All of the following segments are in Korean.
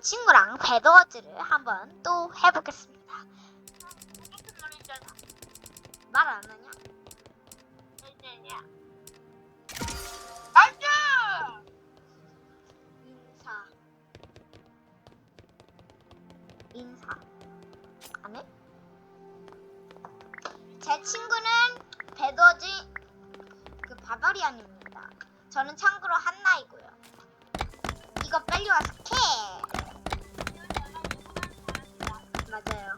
친구랑 배드워즈를 한번 또 해보겠습니다. 말 안 하냐? 나이스! 인사. 인사. 안 해? 제 친구는 배드워즈 그 바바리안입니다. 저는 참고로 한나이고요. 이거 빨리 와서 캐! 맞아요.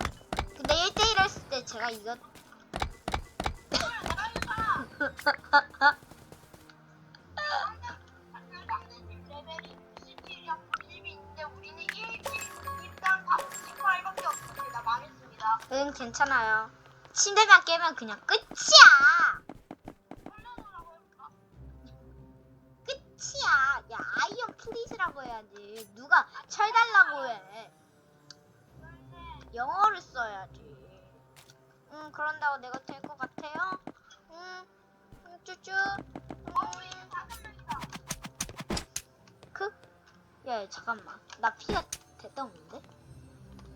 근데 1대1 했을 때 제가 이거 레벨이 97이랑 90이 있는데 우리는 1, 1당 48밖에 없습니다. 망했습니다. 응 괜찮아요. 침대만 깨면 그냥 끝이야. 끝이야. 야 아이언 플리즈라고 해야지. 누가 철 달라고 해. 영어를 써야지. 응 그런다고 내가 될 것 같아요? 응. 응 쭈쭈. 다섯 명이다. 크? 야 잠깐만. 나 피가 됐다 없는데?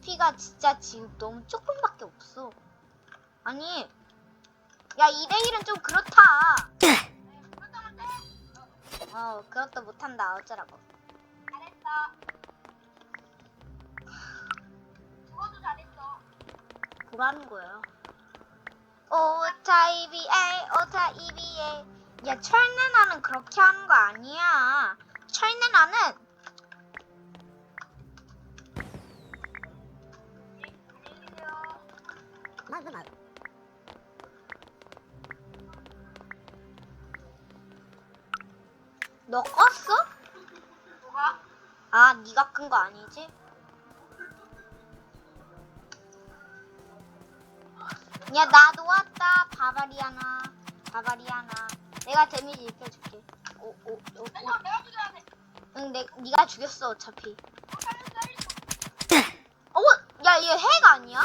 피가 진짜 지금 너무 조금밖에 없어. 아니. 야 2대1은 좀 그렇다. 어 그것도 못한다 어쩌라고. 잘했어. 죽어도 잘했어. 뭐라는 거예요? 오타 이비에 오타 이비에 야 철내나는 그렇게 하는 거 아니야 철내나는 안녕히 계세요. 맞아 맞아 너 껐어? 뭐가? 아 네가 끈 거 아니지? 야 나도 왔다 바바리아나 바바리아나 내가 데미지 입혀줄게 오오오 내가 내가 죽여야 돼. 응, 내, 네가 죽였어 어차피. 어, 살렸어, 살렸어. 어, 야, 얘 핵 아니야?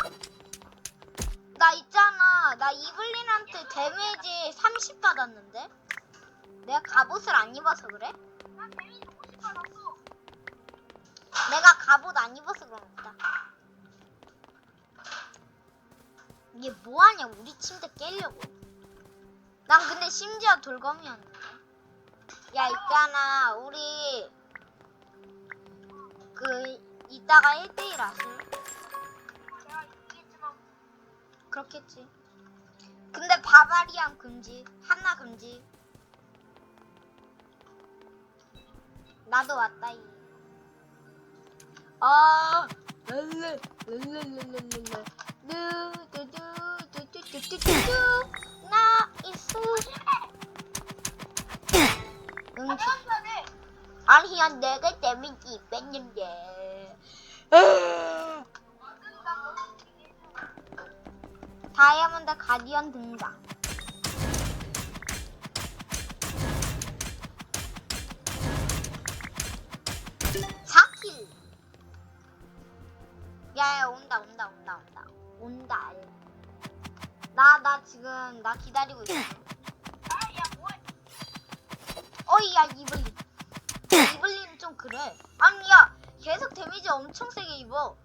나 있잖아. 나 이블린한테 데미지 30 받았는데. 내가 갑옷을 안 입어서 그래? 난 데미지 50 받았어. 내가 갑옷 안 입어서 그런 거다. 얘 뭐하냐? 우리 침대 깨려고. 난 근데 심지어 돌검이었는데. 야, 있잖아. 우리 그 이따가 1대1 하실? 내가 이기겠지만 그렇겠지. 근데 바바리안 금지, 한나 금지. 나도 왔다 이. 아, 랄레, 랄레랄랄랄랄, 르두두두두두두두, 나이스. 응, 돼. 아니 야 내가 데미지 너무 이기겠지. 다이아몬드 가디언 등장. 나 지금 나 기다리고 있어. 아, 야? 어이 야 이블린. 이블린 좀 그래. 아니 야 계속 데미지 엄청 세게 입어.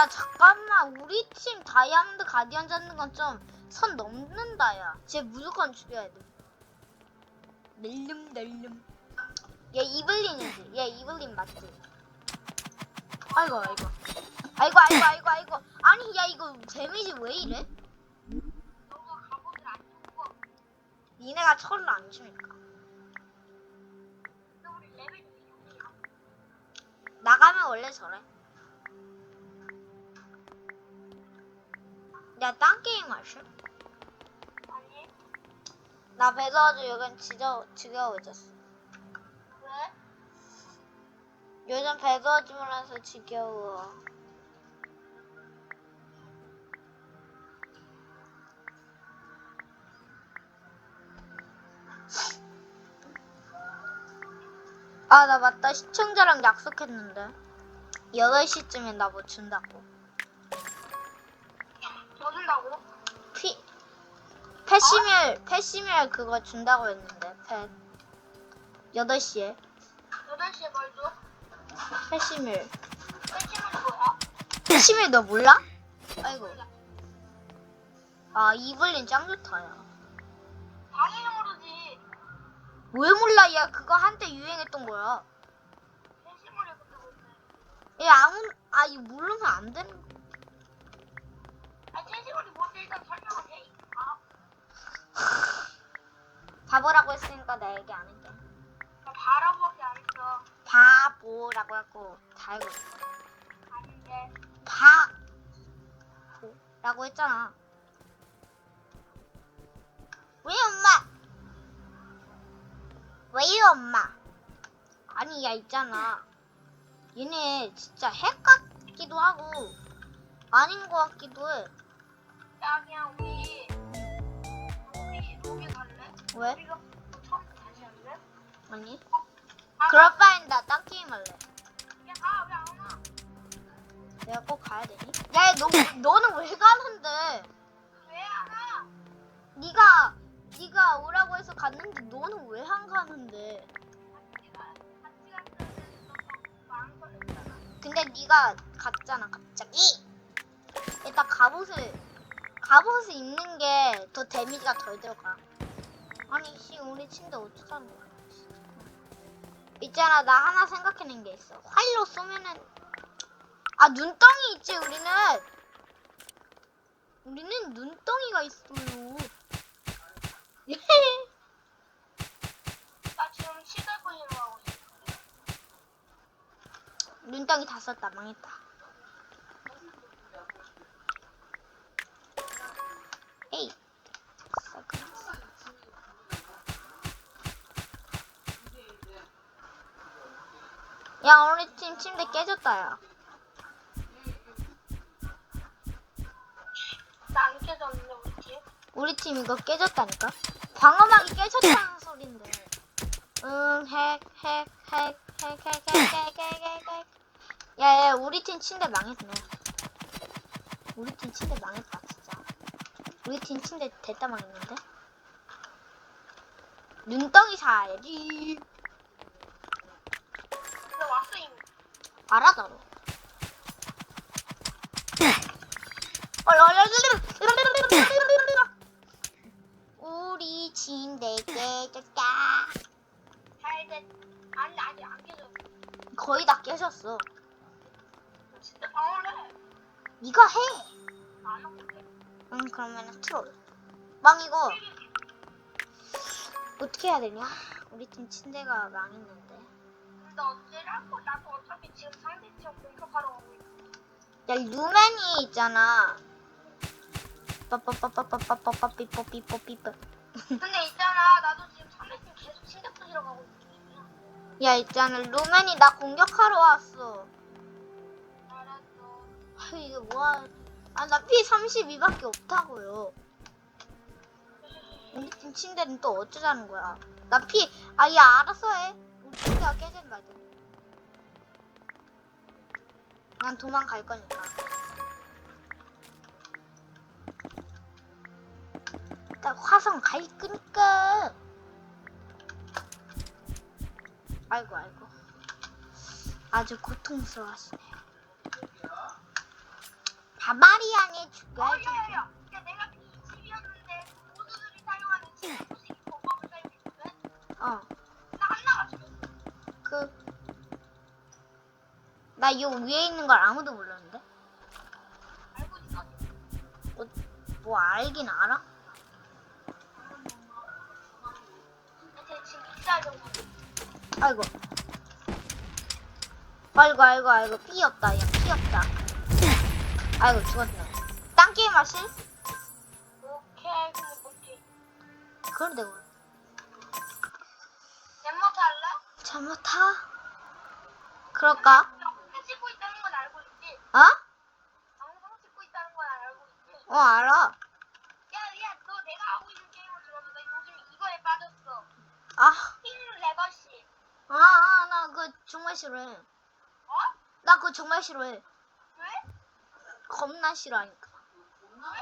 야, 잠깐만. 우리 팀 다이아몬드 가디언 잡는 건 좀 선 넘는다, 야. 쟤 무조건 죽여야 돼. 낼름, 낼름. 얘 이블린이지? 얘 이블린 맞지? 아이고, 아이고. 아이고, 아이고, 아이고, 아이고. 아니, 야, 이거 데미지 왜 이래? 니네가 철을 안 주니까. 근데 우리 레벨 26이야. 나가면 원래 저래. 야, 딴 게임 하실? 아니, 나 배도아주 요즘 지겨, 지겨워졌어. 왜? 요즘 배도아주만 해서 지겨워. 아, 나 맞다. 시청자랑 약속했는데. 8시쯤에 나뭐 준다고. 뭐 준다고? 피, 패시밀, 패시밀 그거 준다고 했는데, 펫. 8시에. 8시에 뭘 줘? 패시밀. 패치물이 뭐야? 패시밀 너 몰라? 아이고. 아, 이블린 짱 좋다, 야. 당연히 모르지. 왜 몰라? 야, 그거 한때 유행했던 거야. 패치물이 그때 뭔데? 야, 아무, 아, 이거 모르면 안 되는 아, 패치물이 뭔지 일단 설명을 해. 아, 바보라고 했으니까 나 얘기 안 할게. 나 바라보밖에 안 했어. 바보라고 했고, 다 알고 있어. 아닌데. 바보라고 했잖아. 왜 엄마? 왜 엄마? 아니, 야, 있잖아. 얘네 진짜 핵 같기도 하고, 아닌 것 같기도 해. 야, 그냥 우리, 우리 로비 갈래? 왜? 우리가 처음 다시 할래? 아니? 아, 그럴 바엔 나딴 게임 할래. 야, 아, 왜안 와? 내가 꼭 가야 되니? 야, 너, 너는 왜 가는데? 왜 안 와? 네가 네가 오라고 해서 갔는데 너는 왜 안 가는데? 같이 갔으면 너안 걸렸잖아. 근데 네가 갔잖아 갑자기. 일단 갑옷을 갑옷을 입는 게 더 데미지가 덜 들어가. 아니 씨 우리 침대 어쩌자는 거야? 씨. 있잖아 나 하나 생각해낸 게 있어. 활로 쏘면은 아 눈덩이 있지 우리는. 우리는 눈덩이가 있어요. 나 지금 시대분이로 하고 있어. 눈덩이 다 썼다 망했다. 에이. 야 우리 팀 침대 깨졌다 야. 나안 깨졌는데, 우리 팀? 우리 팀 이거 깨졌다니까. 방어막이 깨졌다는 소린데. 응, 핵, 핵, 핵, 핵, 핵, 핵, 핵, 핵, 핵, 핵. 야, 야, 우리 팀 침대 망했네. 우리 팀 침대 망했다. 우리 팀 침대 됐다 망했는데. 눈덩이 사야지. 근데 왔어, 이미. 알아, 나도. 우리 침대 깨졌다. 잘 됐. 아니, 아직 안 깨졌어. 거의 다 깨졌어. 나 진짜 방어를 해. 네가 해. 안 하고 돼. 응, 그러면은 트롤. 망 이거 어떻게 해야 되냐? 우리 팀 침대가 망했는데. 근데 어찌라고? 나도 어차피 지금 상대팀 공격하러 가고 있어. 야, 루맨이 있잖아. 빠빠빠빠빠빠빠삐뽀삐뽀삐뽀. 근데 있잖아, 나도 지금 상대팀 계속 침대 부시러 가고 있어. 야, 있잖아. 루맨이 나 공격하러 왔어. 알았어. 아, 이게 뭐야? 아, 나 피 32밖에 없다고요. 우리 팀 침대는 또 어쩌자는 거야? 나 피, 아, 야, 알아서 해. 우리 침대가 깨진다. 이제. 난 도망갈 거니까. 나 화성 갈 거니까. 아이고, 아이고. 아주 고통스러워하 가마리안의 주교의 정신. 어. 그. 나 요 위에 있는 걸 아무도 몰랐는데. 어, 뭐 알긴 알아? 아이고. 아이고 아이고 아이고 피 없다 야 피 없다. 아이고, 죽었네. 딴 게임 하실? 오케이, 오케이. 그걸 내가 랩모트 할래? 잘못하? 그럴까? 방송 찍고 있다는 건 알고 있지? 어? 방송 찍고 있다는 건 알고 있지? 어, 알아. 야, 야, 너 내가 하고 있는 게임을 나 요즘 이거에 빠졌어. 아, 흰 레거시. 아, 아, 나 그거 정말 싫어해. 어? 나 그거 정말 싫어해. 왜? 겁나 싫어하니까. 왜?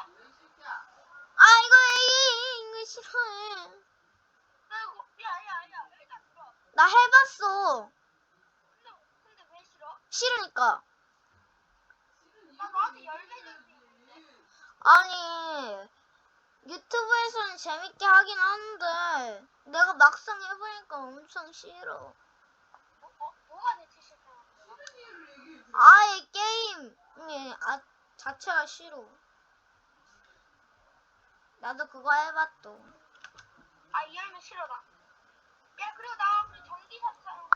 아 이거 이- 이거 싫어해. 나 해봤어. 싫으니까. 아니 유튜브에서는 재밌게 하긴 하는데 내가 막상 해보니까 엄청 싫어. 싫다는 거야? 아예 게임이 아, 자체가 싫어. 나도 그거 해봤도. 아이 열매 싫어다. 야 그리고 나 우리 전기샷 사용